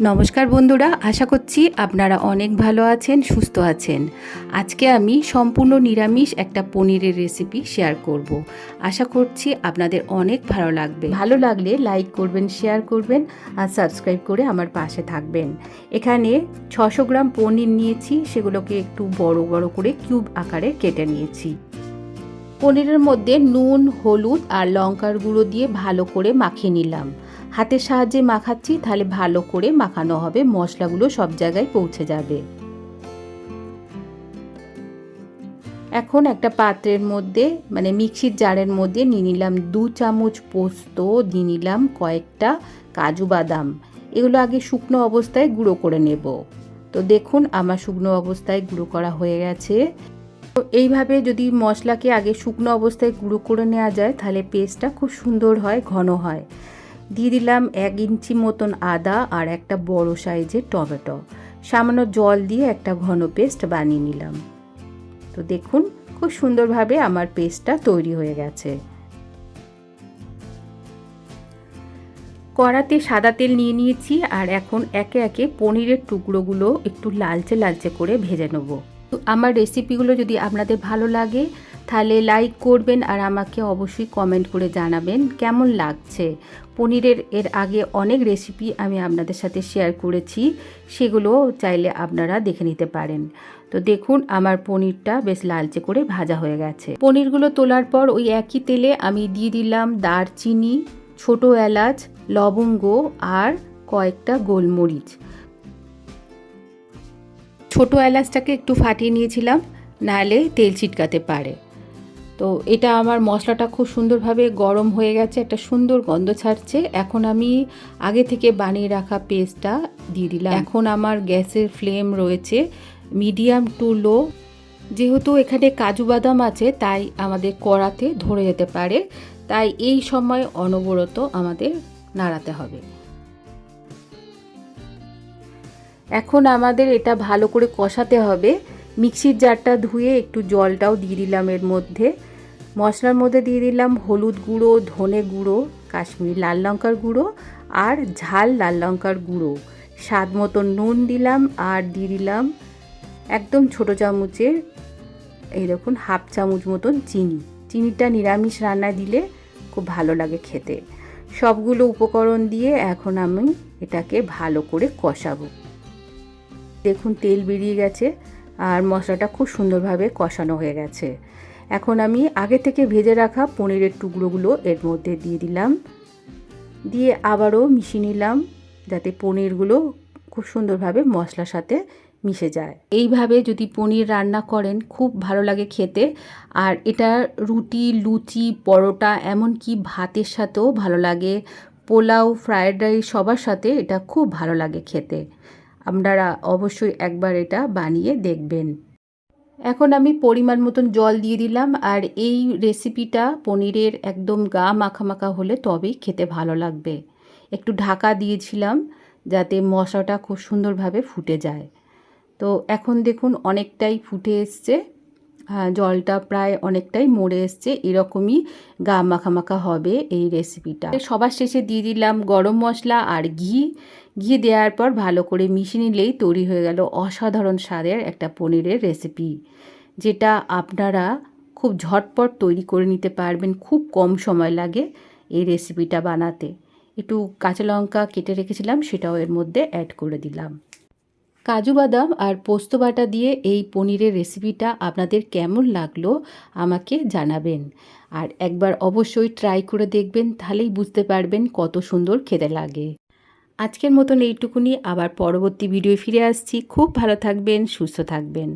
নমস্কার বন্ধুরা, আশা করছি আপনারা অনেক ভালো আছেন, সুস্থ আছেন। আজকে আমি সম্পূর্ণ নিরামিষ একটা পনিরের রেসিপি শেয়ার করব। আশা করছি আপনাদের অনেক ভালো লাগবে। ভালো লাগলে লাইক করবেন শেয়ার করবেন আর সাবস্ক্রাইব করে আমার পাশে থাকবেন। এখানে ছশো গ্রাম পনির নিয়েছি, সেগুলোকে একটু বড় বড় করে কিউব আকারে কেটে নিয়েছি। পনিরের মধ্যে নুন, হলুদ আর লঙ্কার গুঁড়ো দিয়ে ভালো করে মাখিয়ে নিলাম। হাতের সাহায্যে মাখাচ্ছি, তাহলে ভালো করে মাখানো হবে। মশলাগুলো সব জায়গায় পৌঁছে যাবে। এখন একটা পাত্রের মধ্যে মানে মিক্সির জারের মধ্যে নিয়ে নিলাম দু চামচ পোস্ত, দিয়ে নিলাম কয়েকটা কাজু বাদাম। এগুলো আগে শুকনো অবস্থায় গুঁড়ো করে নেব। তো দেখুন, আমার শুকনো অবস্থায় গুঁড়ো করা হয়ে গেছে। তো এইভাবে যদি মশলাকে আগে শুকনো অবস্থায় গুঁড়ো করে নেওয়া যায়, তাহলে পেস্টটা খুব সুন্দর হয়, ঘন হয়। দিয়ে দিলাম এক ইঞ্চি মতন আদা আর একটা বড় সাইজের টমেটো। সামান্য জল দিয়ে একটা ঘন পেস্ট বানিয়ে নিলাম। তো দেখুন, খুব সুন্দরভাবে আমার পেস্টটা তৈরি হয়ে গেছে। কড়াতে সাদা তেল নিয়ে নিয়েছি আর এখন একে একে পনিরের টুকরোগুলো একটু লালচে লালচে করে ভেজে নেব। আমার রেসিপিগুলো যদি আপনাদের ভালো লাগে তাহলে লাইক করবেন আর আমাকে অবশ্যই কমেন্ট করে জানাবেন কেমন লাগছে। পনিরের এর আগে অনেক রেসিপি আমি আপনাদের সাথে শেয়ার করেছি, সেগুলো চাইলে আপনারা দেখে নিতে পারেন। তো দেখুন, আমার পনিরটা বেশ লালচে করে ভাজা হয়ে গেছে। পনিরগুলো তোলার পর ওই একই তেলে আমি দিয়ে দিলাম দারচিনি, ছোট এলাচ, লবঙ্গ আর কয়েকটা গোলমরিচ। ছোট এলাচটাকে একটু ফাটিয়ে নিয়েছিলাম, নাহলে তেল ছিটকাতে পারে। তো এটা আমার মশলাটা খুব সুন্দরভাবে গরম হয়ে গেছে, একটা সুন্দর গন্ধ ছাড়ছে। এখন আমি আগে থেকে বানিয়ে রাখা পেস্টটা দিয়ে দিলাম। এখন আমার গ্যাসের ফ্লেম রয়েছে মিডিয়াম টু লো। যেহেতু এখানে কাজু বাদাম আছে, তাই আমাদের কড়াতে ধরে যেতে পারে। তাই এই সময় অনবরত আমাদের নাড়াতে হবে। এখন আমাদের এটা ভালো করে কষাতে হবে। মিক্সির জারটা ধুয়ে একটু জলটাও দিয়ে দিলাম এর মধ্যে। মশলার মধ্যে দিয়ে দিলাম হলুদ গুঁড়ো, ধনে গুঁড়ো, কাশ্মীরি লাল লঙ্কার গুঁড়ো আর ঝাল লাল লঙ্কার গুঁড়ো। স্বাদ মতো নুন দিলাম আর দিয়ে দিলাম একদম ছোট চামচের এই দেখুন হাফ চামচ মতন চিনি। চিনিটা নিরামিষ রান্না দিলে খুব ভালো লাগে খেতে। সবগুলো উপকরণ দিয়ে এখন আমি এটাকে ভালো করে কষাবো। দেখুন তেল বেরিয়ে গেছে। আর মশলাটা খুব সুন্দরভাবে কষানো হয়ে গেছে। এখন আমি আগে থেকে ভেজে রাখা পনিরের টুকরোগুলো এর মধ্যে দিয়ে দিলাম। দিয়ে আবারও মিশিয়ে নিলাম যাতে পনিরগুলো খুব সুন্দরভাবে মশলার সাথে মিশে যায়। এইভাবে যদি পনির রান্না করেন, খুব ভালো লাগে খেতে। আর এটা রুটি, লুচি, পরোটা, এমনকি ভাতের সাথেও ভালো লাগে। পোলাও, ফ্রায়েড রাইস সবার সাথে এটা খুব ভালো লাগে খেতে। আপনারা অবশ্যই একবার এটা বানিয়ে দেখবেন। এখন আমি পরিমাণ মতন জল দিয়ে দিলাম আর এই রেসিপিটা পনিরের একদম গা মাখা মাখা হলে তবেই খেতে ভালো লাগবে। একটু ঢাকা দিয়েছিলাম যাতে মশলাটা খুব সুন্দরভাবে ফুটে যায়। তো এখন দেখুন অনেকটাই ফুটে এসছে। জলটা প্রায় অনেকটাই মরে এসছে, এরকমই গা মাখা হবে এই রেসিপিটা সবার শেষে দিয়ে দিলাম গরম মশলা আর ঘি। ঘি দেওয়ার পর ভালো করে মিশিয়ে নিলেই তৈরি হয়ে গেল অসাধারণ স্বাদের একটা পনিরের রেসিপি যেটা আপনারা খুব ঝটপট তৈরি করে নিতে পারবেন, খুব কম সময় লাগে এই রেসিপিটা বানাতে। একটু কাঁচা লঙ্কা কেটে রেখেছিলাম, সেটাও এর মধ্যে অ্যাড করে দিলাম। কাজু বাদাম আর পোস্ত বাটা দিয়ে এই পনিরের রেসিপিটা আপনাদের কেমন লাগল আমাকে জানাবেন। আর একবার অবশ্যই ট্রাই করে দেখবেন, তাহলেই বুঝতে পারবেন কত সুন্দর খেতে লাগে। আজকের মতন এইটুকুনি, আবার পরবর্তী ভিডিও ফিরে আসছি। খুব ভালো থাকবেন, সুস্থ থাকবেন।